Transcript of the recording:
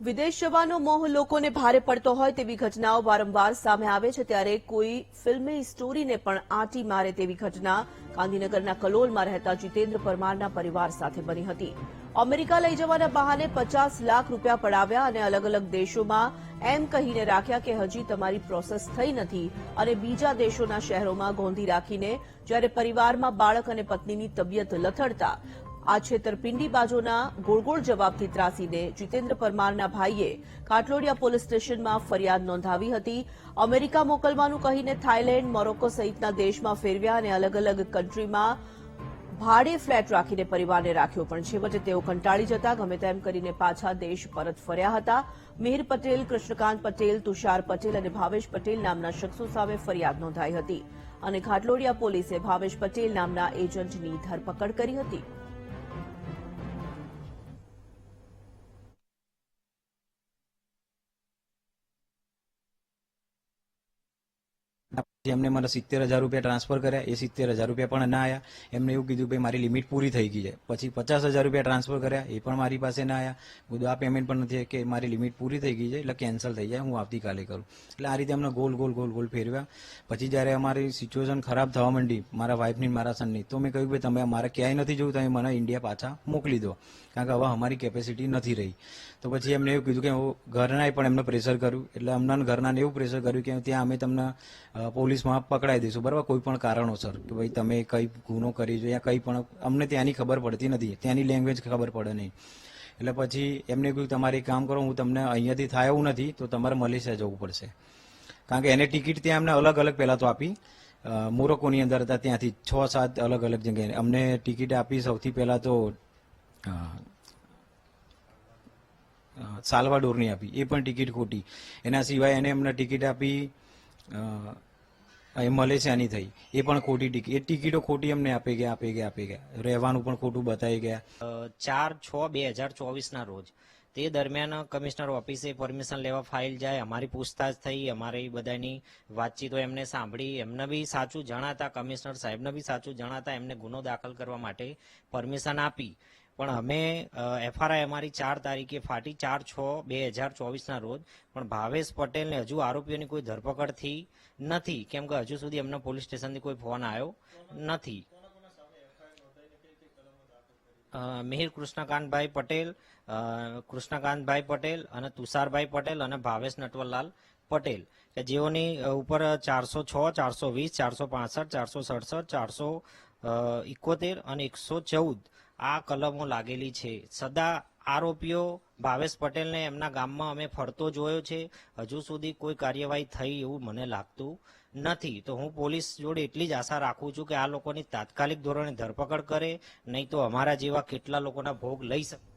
વિદેશ જવાનો મોહ લોકોને ભારે પડતો હોય તેવી ઘટનાઓ વારંવાર સામે આવે છે, ત્યારે કોઈ ફિલ્મી સ્ટોરીને પણ આંટી મારે તેવી ઘટના ગાંધીનગરના કલોલમાં રહેતા જીતેન્દ્ર પરમારના પરિવાર સાથે બની હતી. અમેરિકા લઈ જવાના બહાને પચાસ લાખ રૂપિયા પડાવ્યા અને અલગ અલગ દેશોમાં એમ કહીને રાખ્યા કે હજી તમારી પ્રોસેસ થઈ નથી અને બીજા દેશોના શહેરોમાં ગોંધી રાખીને જ્યારે પરિવારમાં બાળક અને પત્નીની તબિયત લથડતા આ છેતરપિંડી બાજુના ગોળગોળ જવાબથી ત્રાસીને જીતેન્દ્ર પરમારના ભાઈએ કાટલોડિયા પોલીસ સ્ટેશનમાં ફરિયાદ નોંધાવી હતી. અમેરિકા મોકલવાનું કહીને થાઇલેન્ડ, મોરોક્કો સહિતના દેશમાં ફેરવ્યા અને અલગ અલગ કન્ટ્રીમાં ભાડે ફ્લેટ રાખીને પરિવારને રાખ્યો પણ છેવટે તેઓ કંટાળી જતા, ગમે તેમ કરીને પાછા દેશ પરત ફર્યા હતા. મિહિર પટેલ, કૃષ્ણકાંત પટેલ, તુષાર પટેલ અને ભાવેશ પટેલ નામના શખ્સો સામે ફરિયાદ નોંધાઈ હતી અને ઘાટલોડિયા પોલીસે ભાવેશ પટેલ નામના એજન્ટની ધરપકડ કરી હતી. એમને મને સિત્તેર હજાર રૂપિયા ટ્રાન્સફર કર્યા એ સિત્તેર હજાર રૂપિયા પણ ના આવ્યા એમને એવું કીધું ભાઈ મારી લિમિટ પૂરી થઈ ગઈ છે. પછી પચાસ હજાર રૂપિયા ટ્રાન્સફર કર્યા એ પણ મારી પાસે ના આવ્યા બધું આ પેમેન્ટ પણ નથી કે મારી લિમિટ પૂરી થઈ ગઈ છે એટલે કેન્સલ થઈ જાય હું આવતીકાલે કરું. એટલે આ રીતે અમને ગોલ ગોલ ગોલ ગોલ ફેરવ્યા. પછી જ્યારે અમારી સિચ્યુએશન ખરાબ થવા માંડી મારા વાઇફની મારા સનની તો મેં કહ્યું ભાઈ તમે મારે ક્યાંય નથી જવું તમે મને ઇન્ડિયા પાછા મોકલી દો. કારણ કે હવે અમારી કેપેસિટી નથી રહી. તો પછી એમને એવું કીધું કે હું ઘરનાએ પણ એમને પ્રેશર કર્યું. એટલે અમને ઘરનાને એવું પ્રેશર કર્યું કે ત્યાં અમે તમને અ, પોલીસમાં પકડાઈ દઈશું, બરાબર? કોઈ પણ કારણોસર કે ભાઈ તમે કઈ ગુનો કરી છો યા કંઈ પણ, અમને ત્યાંની ખબર પડતી નથી, ત્યાંની લેંગ્વેજ ખબર પડે નહીં. એટલે પછી એમને કહ્યું તમારે કામ કરો, હું તમને અહીંયાથી થાય એવું નથી, તો તમારે મલેશિયા જવું પડશે. કારણ કે એને ટિકિટ ત્યાં અમને અલગ અલગ પહેલાં તો આપી. મોરોકોની અંદર હતા, ત્યાંથી છ સાત અલગ અલગ જગ્યાએ. અમને ટિકિટ આપી સૌથી પહેલાં તો સાલ્વાડોરની આપી. એ પણ ટિકિટ ખોટી. એના સિવાય એને અમને ટિકિટ આપી મલેશિયાની થઈ. એ પણ ખોટી ટિકિટ એ ટિકિટો ખોટી અમને આપી ગયા આપી ગયા આપી ગયા. રહેવાનું પણ ખોટું બતાવી ગયા. ચાર છ બે હજાર ચોવીસના રોજ. તે દરમિયાન કમિશનર ઓફિસે પરમિશન લેવા ફાઇલ જાય, અમારી પૂછતાછ થઈ, અમારી બધાની વાતચીતો એમને સાંભળી. એમને બી સાચું જણાતા, કમિશનર સાહેબને બી સાચું જણાતા એમને ગુનો દાખલ કરવા માટે પરમિશન આપી. પણ અમે એફઆરઆઈ અમારી ચાર તારીખે ફાટી ચાર છ બે હજાર ચોવીસના રોજ. પણ ભાવેશ પટેલને હજુ આરોપીઓની કોઈ ધરપકડ થઈ નથી. કેમ કે હજુ સુધી એમના પોલીસ સ્ટેશનથી કોઈ ફોન આવ્યો નથી. મિહિર કૃષ્ણકાંતભાઈ પટેલ કૃષ્ણકાંતભાઈ પટેલ અને તુષારભાઈ પટેલ અને ભાવેશ નટવરલાલ પટેલ. કે જેઓની ઉપર ચારસો છ, ચારસો વીસ, ચારસો પાસઠ, ચારસો સડસઠ, ચારસો ઇકોતેર અને એકસો ચૌદ આ કલમો લાગેલી છે. સદા આરોપીઓ ભાવેશ પટેલને એમના ગામમાં અમે ફરતો જોયો છે. હજુ સુધી કોઈ કાર્યવાહી થઈ એવું મને લાગતું નથી. તો હું પોલીસ જોડે એટલી જ આશા રાખું છું કે આ લોકોની તાત્કાલિક ધોરણે ધરપકડ કરે, નહીં તો અમારા જેવા કેટલા લોકોના ભોગ લઈ શકે.